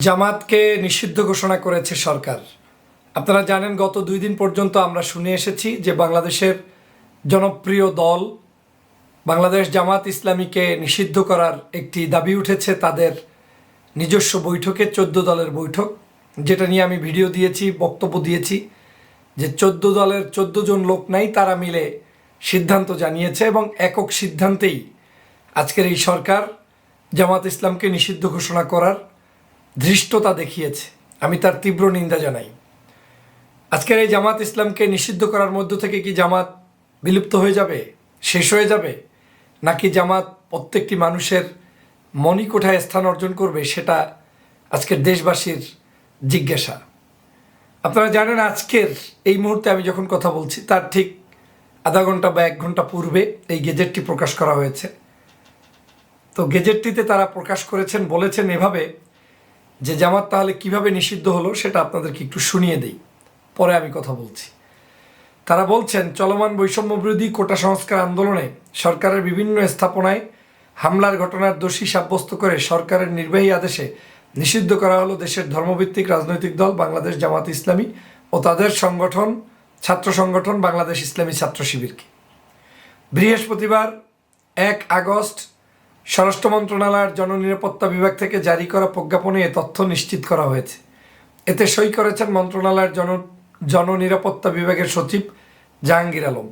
জামাতকে নিষিদ্ধ ঘোষণা করেছে সরকার। আপনারা জানেন, গত দুই দিন পর্যন্ত আমরা শুনে এসেছি যে বাংলাদেশের জনপ্রিয় দল বাংলাদেশ জামাত ইসলামীকে নিষিদ্ধ করার একটি দাবি উঠেছে তাদের নিজস্ব বৈঠকে, চোদ্দ দলের বৈঠক, যেটা নিয়ে আমি ভিডিও দিয়েছি, বক্তব্য দিয়েছি, যে চোদ্দ দলের চোদ্দ জন লোক নাই, তারা মিলে সিদ্ধান্ত জানিয়েছে এবং একক সিদ্ধান্তেই আজকের এই সরকার জামাত ইসলামকে নিষিদ্ধ ঘোষণা করার ধৃষ্টতা দেখিয়েছে। আমি তার তীব্র নিন্দা জানাই। আজকের এই জামাত ইসলামকে নিষিদ্ধ করার মধ্য থেকে কি জামাত বিলুপ্ত হয়ে যাবে? শেষ হয়ে যাবে? নাকি জামাত প্রত্যেকটি মানুষের মণিকোঠায় স্থান অর্জন করবে? সেটা আজকের দেশবাসীর জিজ্ঞাসা। আপনারা জানেন আজকের এই মুহূর্তে আমি যখন কথা বলছি, তার ঠিক আধা ঘণ্টা বা এক ঘণ্টা পূর্বে এই গেজেটটি প্রকাশ করা হয়েছে। তো গেজেটটিতে তারা প্রকাশ করেছেন, বলেছেন এভাবে যে জামাত তাহলে কীভাবে নিষিদ্ধ হলো সেটা আপনাদেরকে একটু শুনিয়ে দিই। পরে আমি কথা বলছি। তারা বলছেন, চলমান বৈষম্য বিরোধী কোটা সংস্কার আন্দোলনে সরকারের বিভিন্ন স্থাপনায় হামলার ঘটনার দোষী সাব্যস্ত করে সরকারের নির্বাহী আদেশে নিষিদ্ধ করা হলো দেশের ধর্মভিত্তিক রাজনৈতিক দল বাংলাদেশ জামাত ইসলামী ও তাদের সংগঠন, ছাত্র সংগঠন বাংলাদেশ ইসলামী ছাত্র শিবিরকে। বৃহস্পতিবার এক আগস্ট স্বরাষ্ট্র মন্ত্রণালয়ের জননিরাপত্তা বিভাগ থেকে জারি করা প্রজ্ঞাপনে এ তথ্য নিশ্চিত করা হয়েছে। এতে সই করেছেন মন্ত্রণালয়ের জন, জননিরাপত্তা বিভাগের সচিব জাহাঙ্গীর আলম।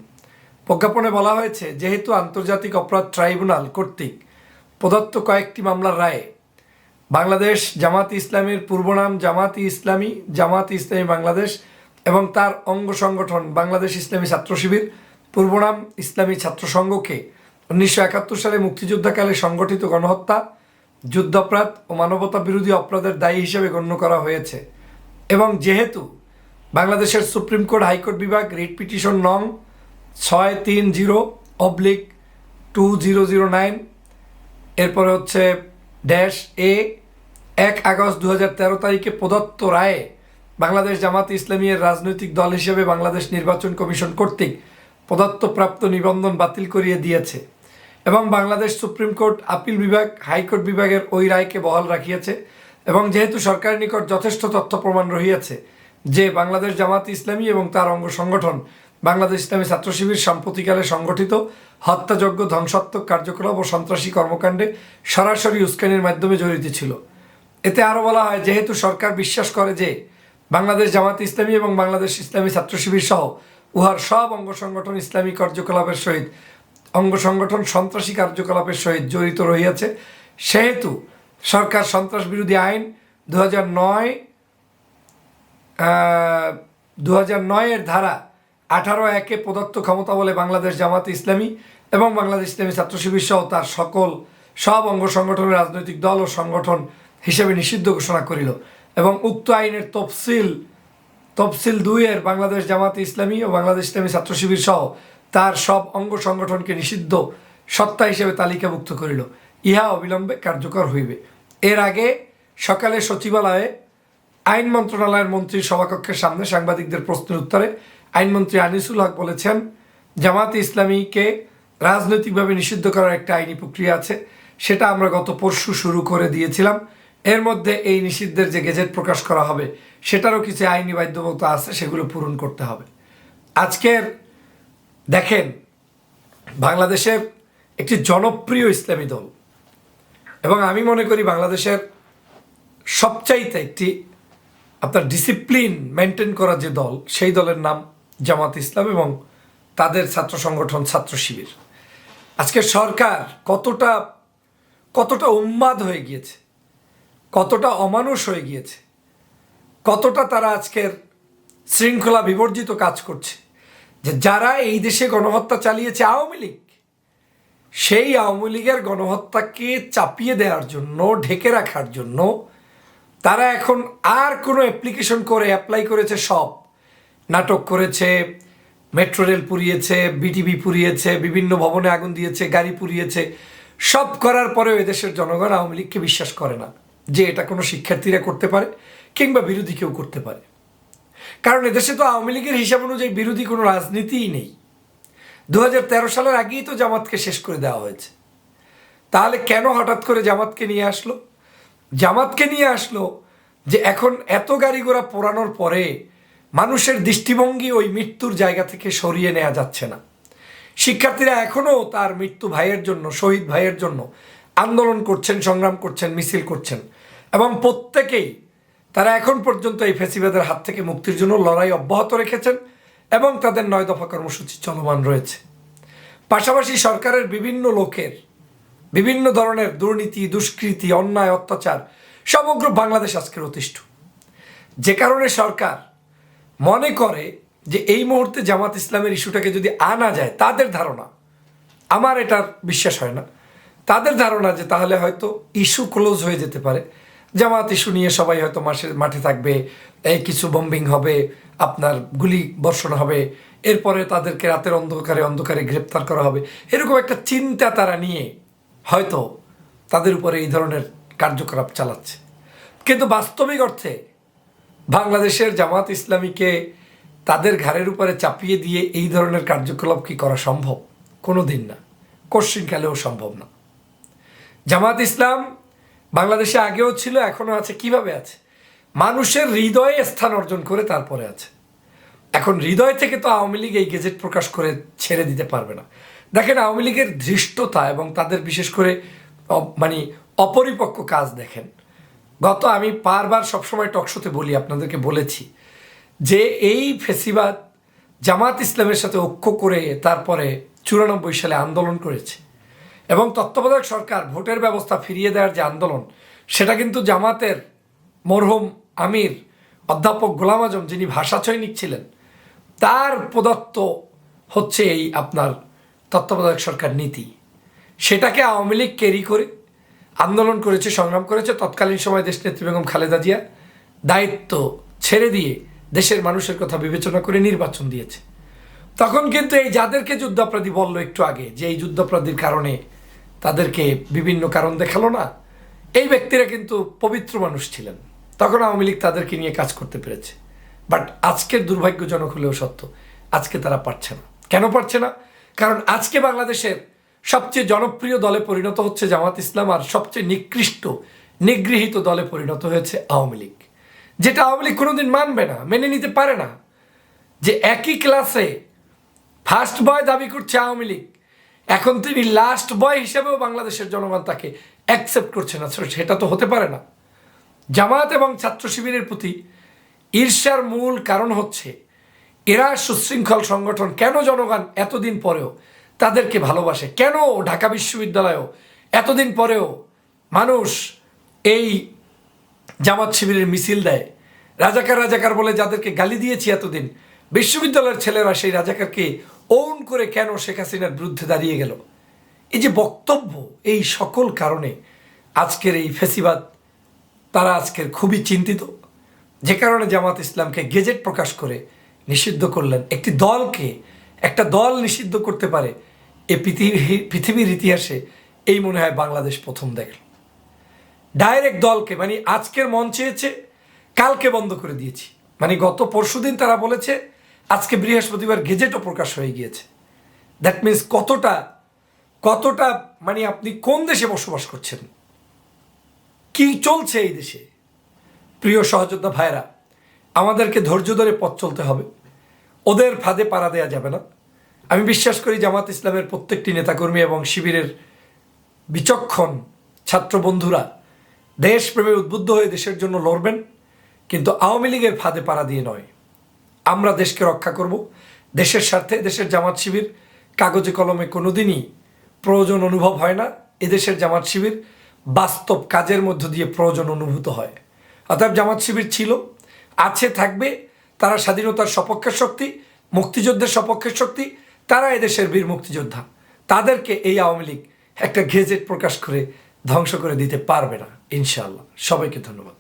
প্রজ্ঞাপনে বলা হয়েছে, যেহেতু আন্তর্জাতিক অপরাধ ট্রাইব্যুনাল কর্তৃক প্রদত্ত কয়েকটি মামলার রায়ে বাংলাদেশ জামাত ইসলামীর পূর্বনাম জামাতি ইসলামী, জামাত ইসলামী বাংলাদেশ এবং তার অঙ্গ সংগঠন বাংলাদেশ ইসলামী ছাত্র শিবির, পূর্বনাম ইসলামী ছাত্র সংঘকে উনিশশো একাত্তর সালে মুক্তিযুদ্ধকালে সংগঠিত গণহত্যা, যুদ্ধাপরাধ ও মানবতা বিরোধী অপরাধের দায়ী হিসেবে গণ্য করা হয়েছে। এবং যেহেতু বাংলাদেশের সুপ্রিম কোর্ট হাইকোর্ট বিভাগ রিট পিটিশন নং ছয় তিন zero oblique two zero zero nine, এরপরে হচ্ছে ড্যাশ এ এক আগস্ট দু হাজার তেরো তারিখে প্রদত্ত রায়ে বাংলাদেশ জামাত ইসলামী এর রাজনৈতিক দল হিসেবে বাংলাদেশ নির্বাচন কমিশন কর্তৃক প্রদত্তপ্রাপ্ত নিবন্ধন বাতিল করিয়ে দিয়েছে। এবং বাংলাদেশ সুপ্রিম কোর্ট আপিল বিভাগ, হাইকোর্ট বিভাগের ওই রায়কে বহাল রাখিয়েছে এবং যেহেতু সরকারের নিকট যথেষ্ট তথ্য প্রমাণ রহিয়াছে যে বাংলাদেশ জামাত ইসলামী এবং তার অঙ্গ সংগঠন বাংলাদেশ ইসলামী ছাত্র শিবির সাম্প্রতিকালে সংগঠিত হত্যাযজ্ঞ ধ্বংসাত্মক কার্যকলাপ ও সন্ত্রাসী কর্মকাণ্ডে সরাসরি উস্কানির মাধ্যমে জড়িত ছিল। এতে আরও বলা হয়, যেহেতু সরকার বিশ্বাস করে যে বাংলাদেশ জামাত ইসলামী এবং বাংলাদেশ ইসলামী ছাত্র শিবির সহ উহার সব অঙ্গ সংগঠন ইসলামী কার্যকলাপের সহিত অঙ্গ সংগঠন সন্ত্রাসী কার্যকলাপের সহিত জড়িত রহিয়াছে। সেহেতু সরকার সন্ত্রাস বিরোধী আইন দু হাজার নয় নয়ের ধারা আঠারো একে প্রদত্ত ক্ষমতা বলে বাংলাদেশ জামাত ইসলামী এবং বাংলাদেশ ইসলামী ছাত্র শিবির সহ তার সকল সব অঙ্গ সংগঠনের রাজনৈতিক দল ও সংগঠন হিসেবে নিষিদ্ধ ঘোষণা করিল এবং উক্ত আইনের তফসিল তফসিল দুইয়ের বাংলাদেশ জামাত ইসলামী ও বাংলাদেশ ইসলামী ছাত্র শিবির সহ তার সব অঙ্গ সংগঠনকে নিষিদ্ধ সত্তা হিসেবে তালিকাভুক্ত করিল। ইহা অবিলম্বে কার্যকর হইবে। এর আগে সকালে সচিবালয়ে আইন মন্ত্রণালয়ের মন্ত্রীর সভাকক্ষের সামনে সাংবাদিকদের প্রশ্নের উত্তরে আইনমন্ত্রী আনিসুল হক বলেছেন জামাত ইসলামীকে রাজনৈতিকভাবে নিষিদ্ধ করার একটা আইনি প্রক্রিয়া আছে। সেটা আমরা গত পরশু শুরু করে দিয়েছিলাম। এর মধ্যে এই নিষিদ্ধের যে গেজেট প্রকাশ করা হবে, সেটারও কিছু আইনি বাধ্যবাধকতা আছে, সেগুলো পূরণ করতে হবে। আজকের দেখেন বাংলাদেশের একটি জনপ্রিয় ইসলামী দল। এবং আমি মনে করি বাংলাদেশের সবচাইতে একটি আপনার ডিসিপ্লিন মেনটেন করা যে দল, সেই দলের নাম জামাত ইসলাম এবং তাদের ছাত্র সংগঠন ছাত্র শিবির। আজকে সরকার কতটা কতটা উন্মাদ হয়ে গিয়েছে, কতটা অমানুষ হয়ে গিয়েছে, কতটা তারা আজকের শৃঙ্খলা বিবর্জিত কাজ করছে যে যারা এই দেশে গণহত্যা চালিয়েছে আওয়ামী লীগ, সেই আওয়ামী লীগের গণহত্যাকে চাপিয়ে দেওয়ার জন্য, ঢেকে রাখার জন্য তারা এখন আর কোনো অ্যাপ্লিকেশন করে অ্যাপ্লাই করেছে সব। নাটক করেছে মেট্রো রেল পুড়িয়েছে বিটিভি পুড়িয়েছে, বিভিন্ন ভবনে আগুন দিয়েছে, গাড়ি পুড়িয়েছে। সব করার পরেও এদেশের জনগণ আওয়ামী লীগকে বিশ্বাস করে না যে এটা কোনো শিক্ষার্থীরা করতে পারে কিংবা বিরোধী কেউ করতে পারে। কারণ এদেশে তো আওয়ামী লীগের হিসাব অনুযায়ী বিরোধী কোনো রাজনীতিই নেই। দু হাজার তেরো সালের আগেই তো জামাতকে শেষ করে দেওয়া হয়েছে। তাহলে কেন হঠাৎ করে জামাতকে নিয়ে আসলো? জামাতকে নিয়ে আসলো যে এখন এত গাড়ি ঘোড়া পোড়ানোর পরে মানুষের দৃষ্টিভঙ্গি ওই মৃত্যুর জায়গা থেকে সরিয়ে নেওয়া যাচ্ছে না। শিক্ষার্থীরা এখনও তার মৃত্যু ভাইয়ের জন্য, শহীদ ভাইয়ের জন্য আন্দোলন করছেন, সংগ্রাম করছেন, মিছিল করছেন এবং প্রত্যেকেই তারা এখন পর্যন্ত এই ফেসিবাদের হাত থেকে মুক্তির জন্য লড়াই অব্যাহত রেখেছেন এবং তাদের নয় দফা কর্মসূচি চলমান রয়েছে। পাশাপাশি সরকারের বিভিন্ন লোকের বিভিন্ন ধরনের দুর্নীতি, দুষ্কৃতি, অন্যায়, অত্যাচার সমগ্র বাংলাদেশ আজকের অতিষ্ঠ। যে কারণে সরকার মনে করে যে এই মুহূর্তে জামাত ইসলামের ইস্যুটাকে যদি আনা যায়, তাদের ধারণা, আমার এটার বিশ্বাস হয় না, তাদের ধারণা যে তাহলে হয়তো ইস্যু ক্লোজ হয়ে যেতে পারে। জামাত ইস্যু নিয়ে সবাই হয়তো মাসে মাঠে থাকবে, এই কিছু বম্বিং হবে, আপনার গুলি বর্ষণ হবে, এরপরে তাদেরকে রাতের অন্ধকারে অন্ধকারে গ্রেপ্তার করা হবে। এরকম একটা চিন্তা তারা নিয়ে হয়তো তাদের উপরে এই ধরনের কার্যকলাপ চালাচ্ছে। কিন্তু বাস্তবিক অর্থে বাংলাদেশের জামাত ইসলামীকে তাদের ঘাড়ের উপরে চাপিয়ে দিয়ে এই ধরনের কার্যকলাপ কি করা সম্ভব? কোনো দিন না। কোশ্চিনকালেও সম্ভব না। জামাত ইসলাম বাংলাদেশে আগেও ছিল, এখনও আছে। কীভাবে আছে? মানুষের হৃদয়ে স্থান অর্জন করে তারপরে আছে। এখন হৃদয় থেকে তো আওয়ামী লীগ এই গেজেট প্রকাশ করে ছেড়ে দিতে পারবে না। দেখেন, আওয়ামী লীগের ধৃষ্টতা এবং তাদের বিশেষ করে মানে অপরিপক্ক কাজ দেখেন। গত আমি বারবার সবসময় টকশোতে বলি, আপনাদেরকে বলেছি যে এই ফেসিবাদ জামাত ইসলামের সাথে ঐক্য করে তারপরে চুরানব্বই সালে আন্দোলন করেছে। এবং তত্ত্বাবধায়ক সরকার ভোটের ব্যবস্থা ফিরিয়ে দেওয়ার যে আন্দোলন, সেটা কিন্তু জামাতের মরহুম আমির, অধ্যাপক গোলাম আজম যিনি ভাষা চৈনিক ছিলেন, তার প্রদত্ত হচ্ছে এই আপনার তত্ত্বাবধায়ক সরকার নীতি। সেটাকে আওয়ামী লীগ ক্যারি করে আন্দোলন করেছে, সংগ্রাম করেছে। তৎকালীন সময় দেশনেত্রী বেগম খালেদা জিয়া দায়িত্ব ছেড়ে দিয়ে দেশের মানুষের কথা বিবেচনা করে নির্বাচন দিয়েছে। তখন কিন্তু এই যাদেরকে যুদ্ধাপরাধী বলল একটু আগে, যে এই যুদ্ধাপরাধীর কারণে তাদেরকে বিভিন্ন কারণ দেখাল না। এই ব্যক্তিরা কিন্তু পবিত্র মানুষ ছিলেন। তখন আওয়ামী লীগ তাদেরকে নিয়ে কাজ করতে পেরেছে। বাট আজকের দুর্ভাগ্যজনক হলেও সত্য, আজকে তারা পারছে না। কেন পারছে না? কারণ আজকে বাংলাদেশের সবচেয়ে জনপ্রিয় দলে পরিণত হচ্ছে জামাত ইসলাম আর সবচেয়ে নিকৃষ্ট, নিগৃহীত দলে পরিণত হয়েছে আওয়ামী লীগ। যেটা আওয়ামী লীগ কোনোদিন মানবে না, মেনে নিতে পারে না। যে একই ক্লাসে ফার্স্ট বয় দাবি করছে আওয়ামী লীগ এখন তিনি লাস্ট বয় হিসেবেও বাংলাদেশের জনগণ তাকে অ্যাকসেপ্ট করছে না। সেটা তো হতে পারে না। জামায়াত এবং ছাত্র শিবিরের প্রতি ঈর্ষার মূল কারণ হচ্ছে, এরা সুশৃঙ্খল সংগঠন। কেন জনগণ এতদিন পরেও তাদেরকে ভালোবাসে? কেন ঢাকা বিশ্ববিদ্যালয়েও এতদিন পরেও মানুষ এই জামাত শিবিরের মিছিল দেয়? রাজাকার রাজাকার বলে যাদেরকে গালি দিয়েছি এতদিন, বিশ্ববিদ্যালয়ের ছেলেরা সেই রাজাকারকে ওন করে কেন শেখ হাসিনার বিরুদ্ধে দাঁড়িয়ে গেল? এই যে বক্তব্য, এই সকল কারণে আজকের এই ফেসিবাদ তারা আজকের খুবই চিন্তিত। যে কারণে জামাত ইসলামকে গেজেট প্রকাশ করে নিষিদ্ধ করলেন। একটি দলকে, একটা দল নিষিদ্ধ করতে পারে, এ পৃথিবী পৃথিবীর ইতিহাসে এই মনে হয় বাংলাদেশ প্রথম দেখল। ডাইরেক্ট দলকে মানে আজকের মন চেয়েছে কালকে বন্ধ করে দিয়েছি। মানে গত পরশুদিন তারা বলেছে আজকে বৃহস্পতিবার গেজেটও প্রকাশ হয়ে গিয়েছে। দ্যাট মিন্স কতটা কতটা মানে আপনি কোন দেশে বসবাস করছেন? কি চলছে এই দেশে? প্রিয় সহযোদ্ধা ভাইরা আমাদেরকে ধৈর্য ধরে পথ চলতে হবে। ওদের ফাঁদে পাড়া দেওয়া যাবে না। আমি বিশ্বাস করি জামাত ইসলামের প্রত্যেকটি নেতাকর্মী এবং শিবিরের বিচক্ষণ ছাত্র বন্ধুরা দেশপ্রেমে উদ্বুদ্ধ হয়ে দেশের জন্য লড়বেন, কিন্তু আওয়ামী লীগের ফাঁদে পাড়া দিয়ে নয়। আমরা দেশকে রক্ষা করব। দেশের স্বার্থে দেশের জামাত শিবির কাগজে কলমে কোনোদিনই প্রয়োজন অনুভব হয় না। এদেশের জামাত শিবির বাস্তব কাজের মধ্য দিয়ে প্রয়োজন অনুভূত হয়। অর্থাৎ জামাত শিবির ছিল, আছে, থাকবে। তারা স্বাধীনতার সপক্ষের শক্তি, মুক্তিযুদ্ধের সপক্ষের শক্তি, তারা এদেশের বীর মুক্তিযোদ্ধা। তাদেরকে এই আওয়ামী লীগ একটা গেজেট প্রকাশ করে ধ্বংস করে দিতে পারবে না, ইনশাআল্লাহ। সবাইকে ধন্যবাদ।